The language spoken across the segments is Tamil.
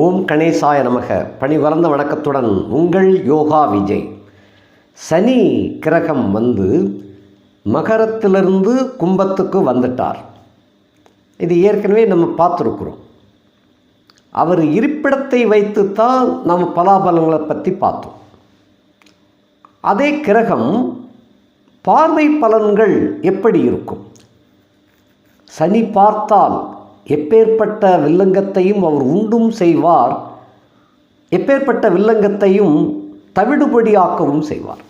ஓம் கணேசாய நமக. பணிவரந்த வணக்கத்துடன் உங்கள் யோகா விஜய். சனி கிரகம் வந்து மகரத்திலிருந்து கும்பத்துக்கு வந்துட்டார். இது ஏற்கனவே நம்ம பார்த்துருக்குறோம். அவர் இருப்பிடத்தை வைத்து தான் நம்ம பலாபலங்களை பற்றி பார்த்தோம். அதே கிரகம் பார்வை பலன்கள் எப்படி இருக்கும்? சனி பார்த்தால் எப்பேற்பட்ட வில்லங்கத்தையும் அவர் உண்டும் செய்வார் எப்பேற்பட்ட வில்லங்கத்தையும் தவிடுபடியாக்கவும் செய்வார்.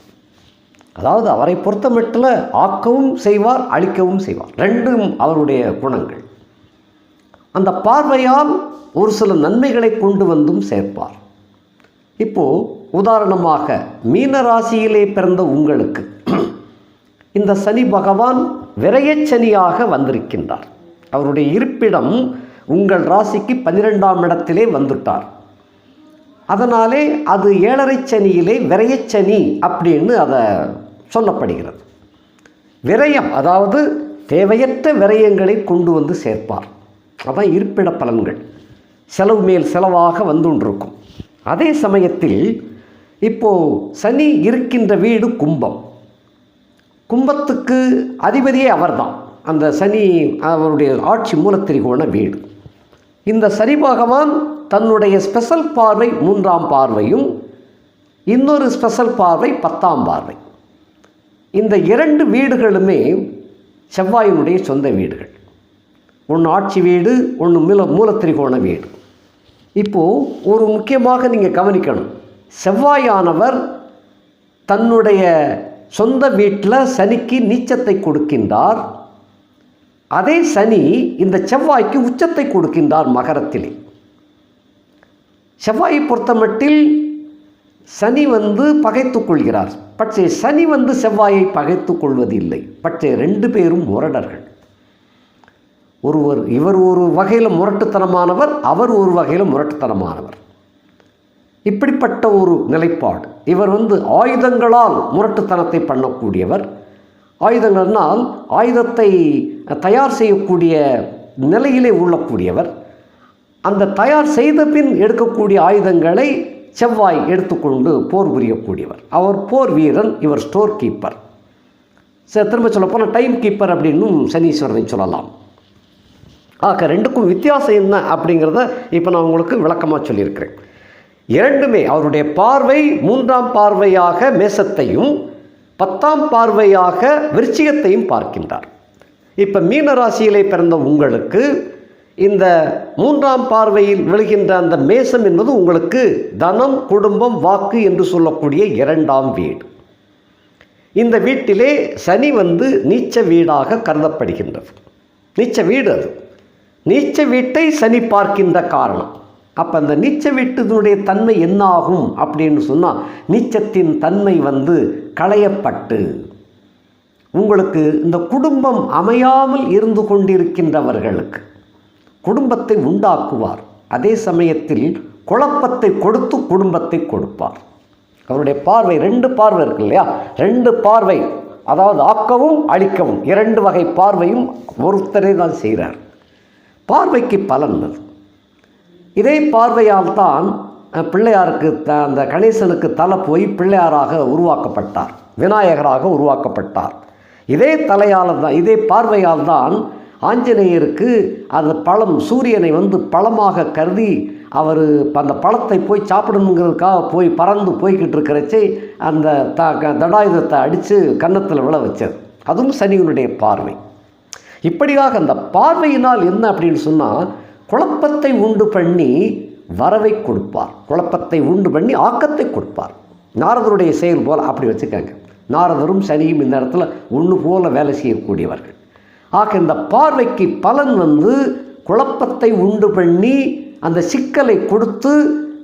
அதாவது அவரை பொறுத்தமட்டில் ஆக்கவும் செய்வார் அழிக்கவும் செய்வார். ரெண்டும் அவருடைய குணங்கள். அந்த பார்வையால் ஒரு சில நன்மைகளை கொண்டு வந்தும் சேர்ப்பார். இப்போது உதாரணமாக மீன ராசியிலே பிறந்த உங்களுக்கு இந்த சனி பகவான் விரயச்சனியாக வந்திருக்கின்றார். அவருடைய இருப்பிடம் உங்கள் ராசிக்கு பன்னிரெண்டாம் இடத்திலே வந்துட்டார். அதனாலே அது ஏழரை சனியிலே விரையச்சனி அப்படின்னு அதை சொல்லப்படுகிறது. விரயம் அதாவது தேவையற்ற விரயங்களை கொண்டு வந்து சேர்ப்பார். அதான் இருப்பிட பலன்கள். செலவு மேல் செலவாக வந்துண்டிருக்கும். அதே சமயத்தில் இப்போது சனி இருக்கின்ற வீடு கும்பம். கும்பத்துக்கு அதிபதியே அவர்தான். அந்த சனி அவருடைய ஆட்சி மூலத்திரிகோண வீடு. இந்த சனி பகவான் தன்னுடைய ஸ்பெஷல் பார்வை மூன்றாம் பார்வையும் இன்னொரு ஸ்பெஷல் பார்வை பத்தாம் பார்வை. இந்த இரண்டு வீடுகளுமே செவ்வாயினுடைய சொந்த வீடுகள். ஒன்று ஆட்சி வீடு ஒன்று மூல மூலத்திரிகோண வீடு. இப்போது ஒரு முக்கியமாக நீங்கள் கவனிக்கணும். செவ்வாயானவர் தன்னுடைய சொந்த வீட்டில் சனிக்கு நீச்சத்தை கொடுக்கின்றார். அதே சனி இந்த செவ்வாய்க்கு உச்சத்தை கொடுக்கின்றார் மகரத்திலே. செவ்வாயை பொறுத்தமட்டில் சனி வந்து பகைத்து கொள்கிறார். பட்சே சனி வந்து செவ்வாயை பகைத்து கொள்வதில்லை. பட்சே ரெண்டு பேரும் முரடர்கள். ஒருவர் இவர் ஒரு வகையில் முரட்டுத்தனமானவர் அவர் ஒரு வகையில் முரட்டுத்தனமானவர். இப்படிப்பட்ட ஒரு நிலைப்பாடு. இவர் வந்து ஆயுதங்களால் முரட்டுத்தனத்தை பண்ணக்கூடியவர். ஆயுதங்கள்னால் ஆயுதத்தை தயார் செய்யக்கூடிய நிலையிலே உள்ளக்கூடியவர். அந்த தயார் செய்த பின் எடுக்கக்கூடிய ஆயுதங்களை செவ்வாய் எடுத்துக்கொண்டு போர் புரியக்கூடியவர். அவர் போர் வீரன் இவர் ஸ்டோர் கீப்பர். சரி திரும்ப சொல்லப்போனால் டைம் கீப்பர் அப்படின்னும் சனீஸ்வரனை சொல்லலாம். ஆக ரெண்டுக்கும் வித்தியாசம் என்ன அப்படிங்கிறத இப்போ நான் உங்களுக்கு விளக்கமாக சொல்லியிருக்கிறேன். இரண்டுமே அவருடைய பார்வை மூன்றாம் பார்வையாக மேசத்தையும் பத்தாம் பார்வையாக விருச்சிகத்தையும் பார்க்கின்றார். இப்போ மீன ராசியிலே பிறந்த உங்களுக்கு இந்த மூன்றாம் பார்வையில் விழுகின்ற அந்த மேசம் என்பது உங்களுக்கு தனம் குடும்பம் வாக்கு என்று சொல்லக்கூடிய இரண்டாம் வீடு. இந்த வீட்டிலே சனி வந்து நீச்ச வீடாக கருதப்படுகின்றது. நீச்ச வீடு அது. நீச்ச வீட்டை சனி பார்க்கின்ற காரணம். அப்போ அந்த நீச்ச வீட்டினுடைய தன்மை என்ன ஆகும் அப்படின்னு சொன்னால் நீச்சத்தின் தன்மை வந்து களையப்பட்டு உங்களுக்கு இந்த குடும்பம் அமையாமல் இருந்து கொண்டிருக்கின்றவர்களுக்கு குடும்பத்தை உண்டாக்குவார். அதே சமயத்தில் குழப்பத்தை கொடுத்து குடும்பத்தை கொடுப்பார். அவருடைய பார்வை ரெண்டு பார்வை இருக்கு இல்லையா? ரெண்டு பார்வை அதாவது ஆக்கவும் அழிக்கவும் இரண்டு வகை பார்வையும் ஒருத்தரே தான் செய்கிறார். பார்வைக்கு பலன் அது. இதே பார்வையால் தான் பிள்ளையாருக்கு த அந்த கணேசனுக்கு தலை போய் பிள்ளையாராக உருவாக்கப்பட்டார். விநாயகராக உருவாக்கப்பட்டார். இதே தலையால் தான் இதே பார்வையால் தான் ஆஞ்சநேயருக்கு அந்த பழம் சூரியனை வந்து பழமாக கருதி அவர் அந்த பழத்தை போய் சாப்பிடணுங்கிறதுக்காக போய் பறந்து போய்கிட்டு இருக்கிறச்சே அந்த த தடாயுதத்தை அடித்து கன்னத்தில் விழ வச்சது. அதுவும் சனியினுடைய பார்வை. இப்படியாக அந்த பார்வையினால் என்ன அப்படின்னு சொன்னால் குழப்பத்தை உண்டு பண்ணி வரவை கொடுப்பார். குழப்பத்தை உண்டு பண்ணி ஆக்கத்தை கொடுப்பார். நாரதருடைய செயல் போல் அப்படி வச்சுக்காங்க. நாரதரும் சனியும் இந்த இடத்துல ஒன்று போல வேலை செய்யக்கூடியவர்கள். ஆக இந்த பார்வைக்கு பலன் வந்து குழப்பத்தை உண்டு பண்ணி அந்த சிக்கலை கொடுத்து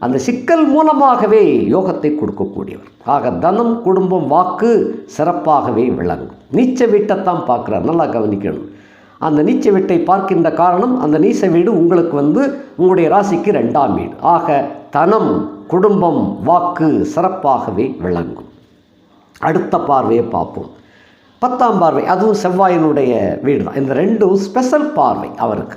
அந்த சிக்கல் மூலமாகவே யோகத்தை கொடுக்கக்கூடியவர். ஆக தனம் குடும்பம் வாக்கு சிறப்பாகவே விளங்கும். நீச்ச வீட்டைத்தான் பார்க்குறார். நல்லா கவனிக்கணும். அந்த நீச்ச வீட்டை பார்க்கின்ற காரணம் அந்த நீச வீடு உங்களுக்கு வந்து உங்களுடைய ராசிக்கு ரெண்டாம் வீடு. ஆக தனம் குடும்பம் வாக்கு சிறப்பாகவே விளங்கும். அடுத்த பார்வையை பார்ப்போம். பத்தாம் பார்வை அதுவும் செவ்வாயினுடைய வீடு தான் இந்த ரெண்டும் ஸ்பெஷல் பார்வை அவருக்கு.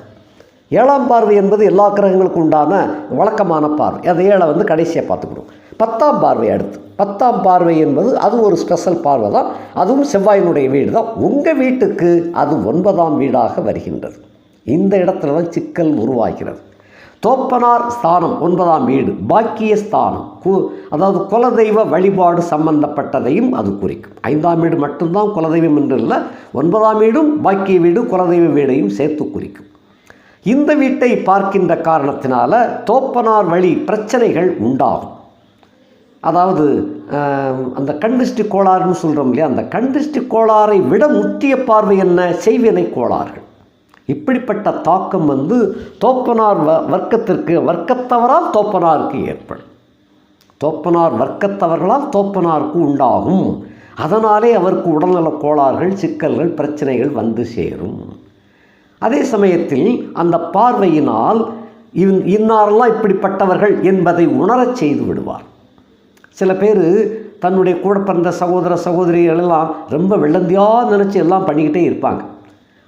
ஏழாம் பார்வை என்பது எல்லா கிரகங்களுக்கும் உண்டான வழக்கமான பார்வை. அதை ஏழை வந்து கடைசியாக பார்த்துக்கணும். பத்தாம் பார்வை அடுத்து. பத்தாம் பார்வை என்பது அது ஒரு ஸ்பெஷல் பார்வை தான். அதுவும் செவ்வாயினுடைய வீடு தான். உங்கள் வீட்டுக்கு அது ஒன்பதாம் வீடாக வருகின்றது. இந்த இடத்துல தான் சிக்கல் உருவாகிறது. தோப்பனார் ஸ்தானம் ஒன்பதாம் வீடு. பாக்கிய ஸ்தானம். கு அதாவது குலதெய்வ வழிபாடு சம்பந்தப்பட்டதையும் அது குறிக்கும். ஐந்தாம் வீடு மட்டும்தான் குலதெய்வம் என்று இல்லை ஒன்பதாம் வீடும் பாக்கிய வீடு குலதெய்வ வீடையும் சேர்த்து குறிக்கும். இந்த வீட்டை பார்க்கின்ற காரணத்தினால தோப்பனார் வழி பிரச்சனைகள் உண்டாகும். அதாவது அந்த கண்டிஷ்டி கோளாறுன்னு சொல்கிறோம் இல்லையா? அந்த கண்டிஷ்டி கோளாறை விட முக்கிய பார்வை என்ன? செய்வினை கோளாறுகள். இப்படிப்பட்ட தாக்கம் வந்து தோப்பனார் வ வர்க்கத்திற்கு வர்க்கத்தவரால் தோப்பனாருக்கு ஏற்படும். தோப்பனார் வர்க்கத்தவர்களால் தோப்பனாருக்கு உண்டாகும். அதனாலே அவருக்கு உடல்நலக் கோளாறுகள் சிக்கல்கள் பிரச்சனைகள் வந்து சேரும். அதே சமயத்தில் அந்த பார்வையினால் இன் இன்னாரெல்லாம் இப்படிப்பட்டவர்கள் என்பதை உணரச் செய்து விடுவார். சில பேர் தன்னுடைய கூட பிறந்த சகோதர சகோதரிகள் எல்லாம் ரொம்ப வெள்ளந்தியாக நினச்சி எல்லாம் பண்ணிக்கிட்டே இருப்பாங்க.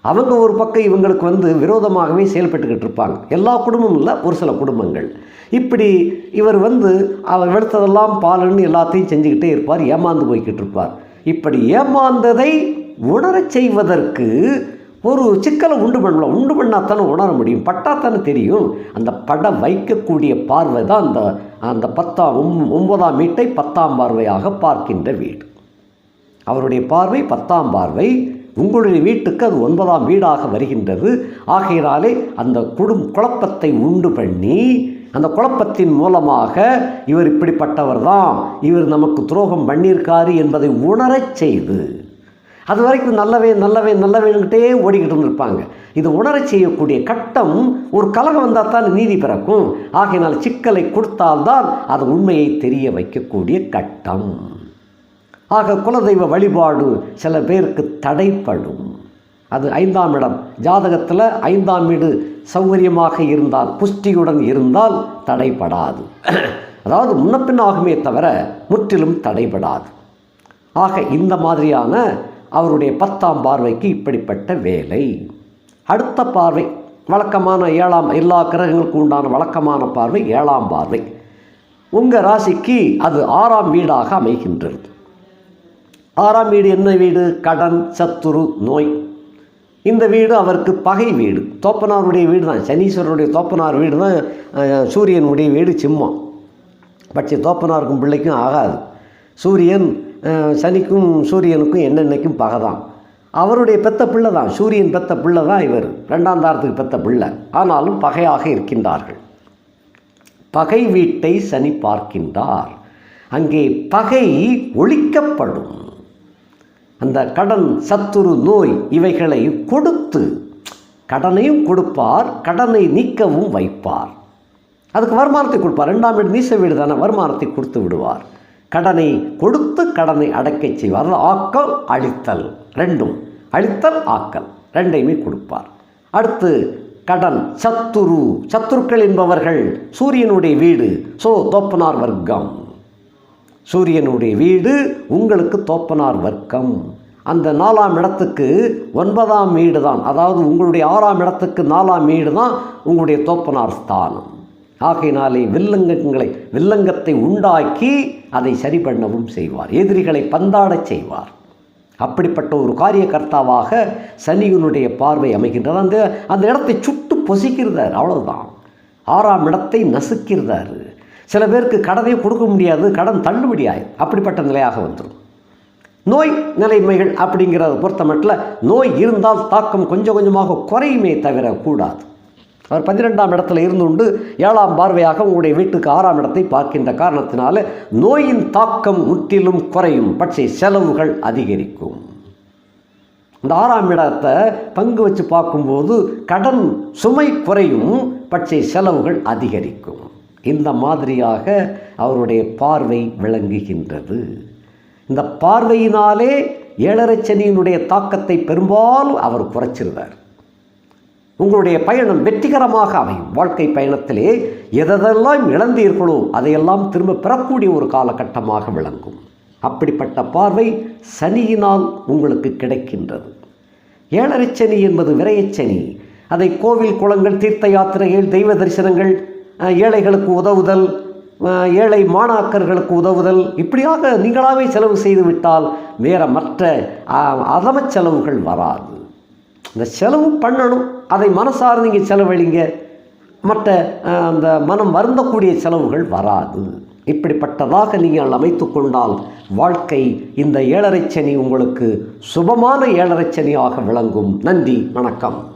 அவங்க ஒரு பக்கம் இவங்களுக்கு வந்து விரோதமாகவே செயல்பட்டுக்கிட்டு இருப்பாங்க. எல்லா குடும்பமும் இல்லை ஒரு சில குடும்பங்கள். இப்படி இவர் வந்து அவர் வெளுத்ததெல்லாம் பாலுன்னு எல்லாத்தையும் செஞ்சுக்கிட்டே இருப்பார் ஏமாந்து போய்கிட்டு இருப்பார். இப்படி ஏமாந்ததை உணரச் செய்வதற்கு ஒரு சிக்கலை உண்டு பண்ணலாம். உண்டு பண்ணால் தானே உணர முடியும். பட்டா தானே தெரியும். அந்த படம் வைக்கக்கூடிய பார்வை தான் அந்த அந்த பத்தாம் ஒம் ஒன்பதாம் வீட்டை பத்தாம் பார்வையாக பார்க்கின்ற வீடு. அவருடைய பார்வை பத்தாம் பார்வை. உங்களுடைய வீட்டுக்கு அது ஒன்பதாம் வீடாக வருகின்றது. ஆகையினாலே அந்த குடும் குழப்பத்தை உண்டு பண்ணி அந்த குழப்பத்தின் மூலமாக இவர் இப்படிப்பட்டவர் தான். இவர் நமக்கு துரோகம் பண்ணியிருக்காரு என்பதை உணரச் செய்து அது வரைக்கும் நல்லவே நல்லவே நல்லவேன்கிட்டே ஓடிக்கிட்டு இருந்திருப்பாங்க. இது உணரச் செய்யக்கூடிய கட்டம் ஒரு கலகம் வந்தால் தான் நீதி பிறக்கும். ஆகையினால் சிக்கலை கொடுத்தால்தான் அது உண்மையை தெரிய வைக்கக்கூடிய கட்டம். ஆக குலதெய்வ வழிபாடு சில பேருக்கு தடைப்படும். அது ஐந்தாம் இடம். ஜாதகத்தில் ஐந்தாம் வீடு சௌகரியமாக இருந்தால் புஷ்டியுடன் இருந்தால் தடைப்படாது அதாவது முன்னப்பின் ஆகுமே தவிர முற்றிலும் தடைபடாது. ஆக இந்த மாதிரியான அவருடைய பத்தாம் பார்வைக்கு இப்படிப்பட்ட வேலை. அடுத்த பார்வை வழக்கமான ஏழாம் எல்லா கிரகங்களுக்கும் உண்டான வழக்கமான பார்வை ஏழாம் பார்வை. உங்கள் ராசிக்கு அது ஆறாம் வீடாக அமைகின்றது. ஆறாம் வீடு என்ன வீடு? கடன் சத்துரு நோய். இந்த வீடு அவருக்கு பகை வீடு. தோப்பனாருடைய வீடு தான் சனீஸ்வரனுடைய தோப்பனார் வீடு தான் சூரியனுடைய வீடு சிம்மம். பட்ச தோப்பனாருக்கும் பிள்ளைக்கும் ஆகாது. சூரியன் சனிக்கும் சூரியனுக்கும் என்னென்னைக்கும் பகை தான் அவருடைய பெத்த பிள்ளை தான் சூரியன் பெத்த பிள்ளை தான் இவர். ரெண்டாம் தாரத்துக்கு பெத்த பிள்ளை. ஆனாலும் பகையாக இருக்கின்றார்கள். பகை வீட்டை சனி பார்க்கின்றார். அங்கே பகை ஒழிக்கப்படும். அந்த கடன் சத்துரு நோய் இவைகளை கொடுத்து கடனையும் கொடுப்பார் கடனை நீக்கவும் வைப்பார். அதுக்கு வருமானத்தை கொடுப்பார். ரெண்டாம் வீடு நீச வீடு தானே வருமானத்தை கொடுத்து விடுவார். கடனை கொடுத்து கடனை அடக்கச் செய்வார். ஆக்கல் அழித்தல் ரெண்டும். அழித்தல் ஆக்கல் ரெண்டையுமே கொடுப்பார். அடுத்து கடன் சத்துரு. சத்துருக்கள் என்பவர்கள் சூரியனுடைய வீடு சோ தோப்பனார் வர்க்கம். சூரியனுடைய வீடு உங்களுக்கு தோப்பனார் வர்க்கம். அந்த நாலாம் இடத்துக்கு ஒன்பதாம் வீடு தான் அதாவது உங்களுடைய ஆறாம் இடத்துக்கு நாலாம் வீடு தான் உங்களுடைய தோப்பனார் ஸ்தானம். ஆகையினாலே வில்லங்கங்களை வில்லங்கத்தை உண்டாக்கி அதை சரி பண்ணவும் செய்வார். எதிரிகளை பந்தாடச் செய்வார். அப்படிப்பட்ட ஒரு காரியகர்த்தாவாக சனியனுடைய பார்வை அமைகின்றது. அந்த அந்த இடத்தை சுட்டு பொசிக்கிறார் அவ்வளவுதான். ஆறாம் இடத்தை நசுக்கிறார் சில பேருக்கு கடனே கொடுக்க முடியாது கடன் தள்ளுபடியாய் அப்படிப்பட்ட நிலையாக வந்துடும் நோய் நிலைமைகள் அப்படிங்கிறத பொறுத்த மட்டும் நோய் இருந்தால் தாக்கம் கொஞ்சம் கொஞ்சமாக குறையுமே தவிர கூடாது. அவர் பன்னிரெண்டாம் இடத்துல இருந்து கொண்டு ஏழாம் பார்வையாக உங்களுடைய வீட்டுக்கு ஆறாம் இடத்தை பார்க்கின்ற காரணத்தினால நோயின் தாக்கம் முற்றிலும் குறையும். பட்சை செலவுகள் அதிகரிக்கும். இந்த ஆறாம் இடத்தை பங்கு வச்சு பார்க்கும்போது கடன் சுமை குறையும். பட்சை செலவுகள் அதிகரிக்கும். இந்த மாதிரியாக அவருடைய பார்வை விளங்குகின்றது. இந்த பார்வையினாலே ஏழரை சனியினுடைய தாக்கத்தை பெரும்பாலும் அவர் குறைச்சிருந்தார் உங்களுடைய பயணம் வெற்றிகரமாக அமையும். வாழ்க்கை பயணத்திலே எதெல்லாம் இழந்தீர்களோ அதையெல்லாம் திரும்ப பெறக்கூடிய ஒரு காலகட்டமாக விளங்கும். அப்படிப்பட்ட பார்வை சனியினால் உங்களுக்கு கிடைக்கின்றது. ஏழரை சனி என்பது விரையச்சனி அதை கோவில் குளங்கள் தீர்த்த யாத்திரைகள் தெய்வ தரிசனங்கள் ஏழைகளுக்கு உதவுதல் ஏழை மாணாக்கர்களுக்கு உதவுதல் இப்படியாக நீங்களாகவே செலவு செய்துவிட்டால் வேற மற்ற அதம செலவுகள் வராது. இந்த செலவு பண்ணணும். அதை மனசார் நீங்கள் செலவழிங்க. மற்ற அந்த மனம் வருந்தக்கூடிய செலவுகள் வராது. இப்படிப்பட்டதாக நீங்கள் அமைத்து கொண்டால் வாழ்க்கை இந்த ஏழரை சனி உங்களுக்கு சுபமான ஏழரை சனியாக விளங்கும். நன்றி வணக்கம்.